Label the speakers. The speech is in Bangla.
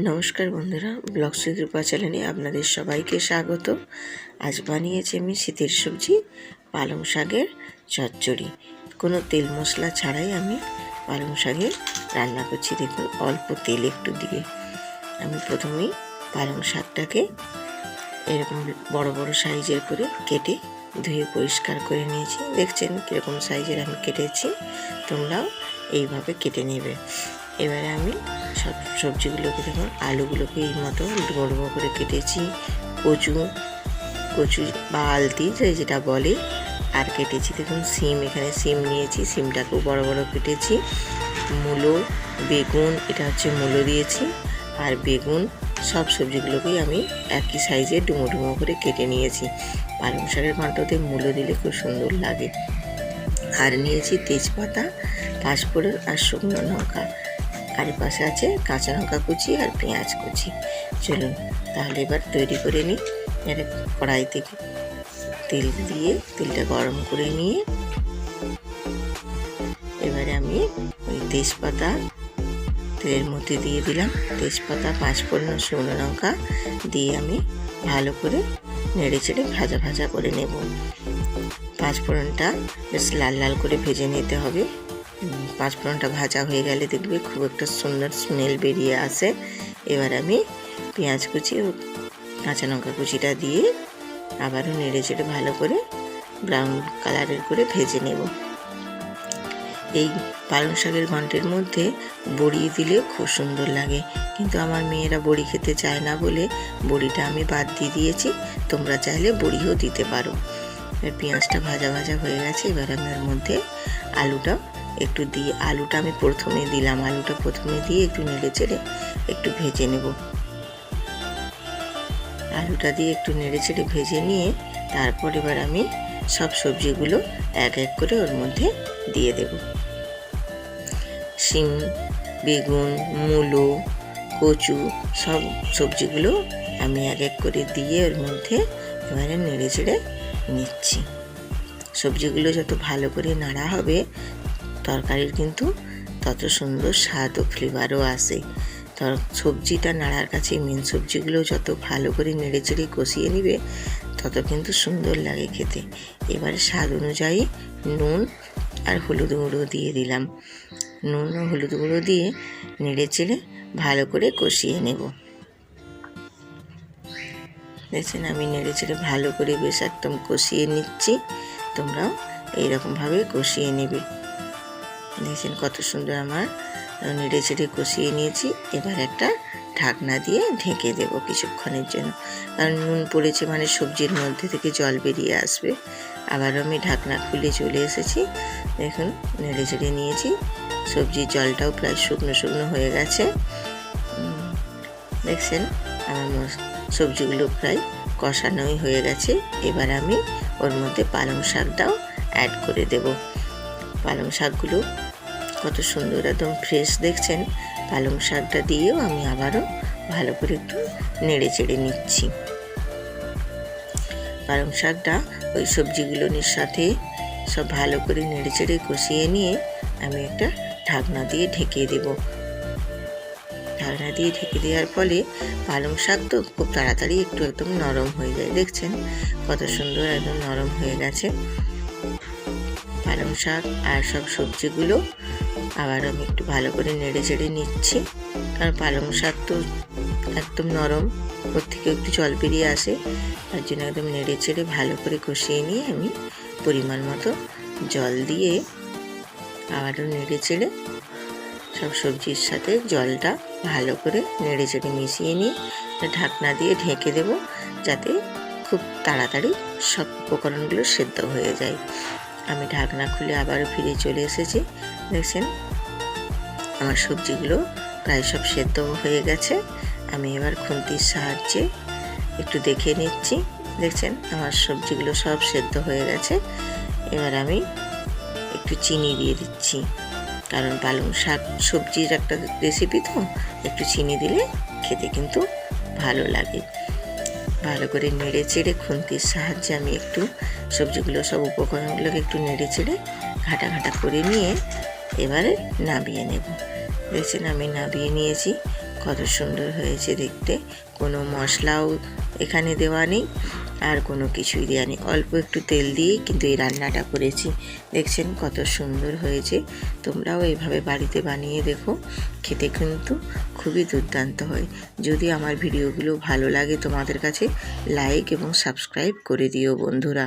Speaker 1: নমস্কার বন্ধুরা, ব্লগ সুদূপা চ্যানেলে আপনাদের সবাইকে স্বাগত। আজ বানিয়েছি আমি শীতের সবজি, পালং শাকের চচ্চড়ি। কোনো তেল মশলা ছাড়াই আমি পালং শাকের রান্না করছি। দেখুন, অল্প তেল একটু দিয়ে আমি প্রথমেই পালং শাকটাকে এরকম বড় বড় সাইজের করে কেটে ধুয়ে পরিষ্কার করে নিয়েছি। দেখছেন কীরকম সাইজের আমি কেটেছি, তোমরাও এইভাবে কেটে নেবে। এবারে আমি সব সবজিগুলোকে দেখুন, আলুগুলোকে এই মতো ডুবো ডুবো করে কেটেছি। কচু কচু বা আলতি যেটা বলে, আর কেটেছি দেখুন, সিম, এখানে সিম নিয়েছি, সিমটাকেও বড় বড় কেটেছি। মূলো, বেগুন, এটা হচ্ছে মূলো দিয়েছি, আর বেগুন সব সবজিগুলোকেই আমি একই সাইজে ডুমো ডুমো করে কেটে নিয়েছি। পালং শাকের ঘন্টতে মূলো দিলে খুব সুন্দর লাগে। আর নিয়েছি তেজপাতা পাঁচফোড়ন আর শুকনো লঙ্কা। আর পাশে আছে, কাঁচা লঙ্কা কুচি আর পেঁয়াজ কুচি। চলুন, তাহলে এবার তৈরি করে নিই। এটা কড়াই থেকে তেল দিয়ে তেলটা গরম করে নিয়ে এবারে আমি ওই তেজপাতা, তেলের মধ্যে দিয়ে দিলাম। তেজপাতা, পাঁচফোড়ন, শুকনো লঙ্কা দিয়ে আমি ভালো করে নেড়ে চেড়ে ভাজা ভাজা করে নেব। পাঁচফোড়নটা বেশ লাল লাল করে ভেজে নিতে হবে। পাঁচফোড়নটা ভাজা হয়ে গেলে দেখবে খুব একটা সুন্দর স্মেল বেরিয়ে আসে। এবার আমি পেঁয়াজ কুচি ও কাঁচা লঙ্কা কুচিটা দিয়ে আবারও নেড়ে চেড়ে ভালো করে ব্রাউন কালারের করে ভেজে নেব। এই পালং শাকের ঘন্টের মধ্যে বড়ি দিলে খুব সুন্দর লাগে। কিন্তু আমার মেয়েরা বড়ি খেতে চায় না বলে বড়িটা আমি বাদ দিয়ে দিয়েছি, তোমরা চাইলে বড়িও দিতে পারো। এবার পেঁয়াজটা ভাজা ভাজা হয়ে গেছে, এবার আমি ওর মধ্যে আলুটা একটু দিয়ে আলুটা আমি প্রথমে দিলাম। আলুটা প্রথমে দিয়ে একটু নেড়ে চেড়ে একটু ভেজে নেব। আলুটা দিয়ে একটু নেড়ে চেড়ে ভেজে নিয়ে তারপর এবার আমি সব সবজিগুলো এক এক করে ওর মধ্যে দিয়ে দেব। শিম, বেগুন, মূলো, কচু সব সবজিগুলো আমি এক এক করে দিয়ে ওর মধ্যে এবারে নেড়ে চেড়ে নিচ্ছি। সবজিগুলো যত ভালো করে নাড়া হবে তরকারির কিন্তু তত সুন্দর স্বাদ ও ফ্লেভারও আসে তর সবজিটা নাড়ার কাছে মেন সবজিগুলো যত ভালো করে নেড়ে চেড়ে কষিয়ে নিবে, তত কিন্তু সুন্দর লাগে খেতে। এবারে স্বাদ অনুযায়ী নুন আর হলুদ গুঁড়ো দিয়ে দিলাম। নুন ও হলুদ গুঁড়ো দিয়ে নেড়ে চেড়ে ভালো করে কষিয়ে নেব। দেখছেন, আমি নেড়ে চেড়ে ভালো করে বেশ একদম কষিয়ে নিচ্ছি। তোমরাও এইরকমভাবে কষিয়ে নেবে। দেখছেন কত সুন্দর আমার নেড়ে চেড়ে কষিয়ে নিয়েছি। এবার একটা ঢাকনা দিয়ে ঢেকে দেবো কিছুক্ষণের জন্য। কারণ নুন পড়েছে মানে সবজির মধ্যে থেকে জল বেরিয়ে আসবে। আবার আমি ঢাকনা খুলে চলে এসেছি। দেখুন নেড়ে চেড়ে নিয়েছি। সবজির জলটাও প্রায় শুকনো শুকনো হয়ে গেছে। দেখছেন, আমার সবজিগুলো প্রায় কষানোই হয়ে গেছে। এবার আমি ওর মধ্যে পালং শাকটাও অ্যাড করে দেব। পালং শাকগুলো কত সুন্দর একদম ফ্রেশ দেখছেন। পালং শাকটা দিয়েও আমি আবারও ভালো করে একটু নেড়ে চেড়ে নিচ্ছি। পালং শাকটা ওই সবজিগুলোর সাথে সব ভালো করে নেড়ে চেড়ে কষিয়ে নিয়ে আমি একটা ঢাকনা দিয়ে ঢেকে দেব। ঢাকনা দিয়ে ঢেকে দেওয়ার ফলে পালং শাক তো খুব তাড়াতাড়ি একটু একদম নরম হয়ে যায়। দেখছেন? কত সুন্দর একদম নরম হয়ে গেছে। পালং শাক আর সব সবজিগুলো আবার আমি একটু ভালো করে নেড়ে চেড়ে নিচ্ছি। কারণ পালং শাক তো একদম নরম, ওর থেকে একটু জল বেরিয়ে আসে। তার জন্য একদম নেড়ে চেড়ে ভালো করে কষিয়ে নিয়ে আমি পরিমাণ মতো জল দিয়ে আবারও নেড়ে চেড়ে সব সবজির সাথে জলটা ভালো করে নেড়ে চেড়ে মিশিয়ে নিয়ে ঢাকনা দিয়ে ঢেকে দেব, যাতে খুব তাড়াতাড়ি সব উপকরণগুলো সেদ্ধ হয়ে যায়। আমি ঢাকনা খুলে আবারও ফিরে চলে এসেছি। দেখছেন, আমার সবজিগুলো প্রায় সব সেদ্ধ হয়ে গেছে। আমি এবার খুন্তির সাহায্যে একটু দেখে নিচ্ছি। দেখছেন, আমার সবজিগুলো সব সেদ্ধ হয়ে গেছে। এবার আমি একটু চিনি দিয়ে দিচ্ছি। কারণ পালং শাক সবজির একটা রেসিপি তো, একটু চিনি দিলে খেতে কিন্তু ভালো লাগে। ভালো করে নেড়ে চেড়ে খুন্তির সাহায্যে আমি একটু সবজিগুলো সব উপকরণগুলোকে একটু নেড়ে চেড়ে ঘাটা ঘাটা করে নিয়ে এবারে নামিয়ে নেব। দেখছেন আমি নামিয়ে নিয়েছি। কত সুন্দর হয়েছে দেখতে। কোনো মশলাও এখানে দেওয়া নেই, আর কোনো কিছুই দেওয়া নেই। অল্প একটু তেল দিয়েই কিন্তু এই রান্নাটা করেছি। দেখছেন কত সুন্দর হয়েছে। তোমরাও এইভাবে বাড়িতে বানিয়ে দেখো, খেতে কিন্তু খুবই দুর্দান্ত হয়। যদি আমার ভিডিওগুলো ভালো লাগে তোমাদের কাছে, লাইক এবং সাবস্ক্রাইব করে দিও বন্ধুরা।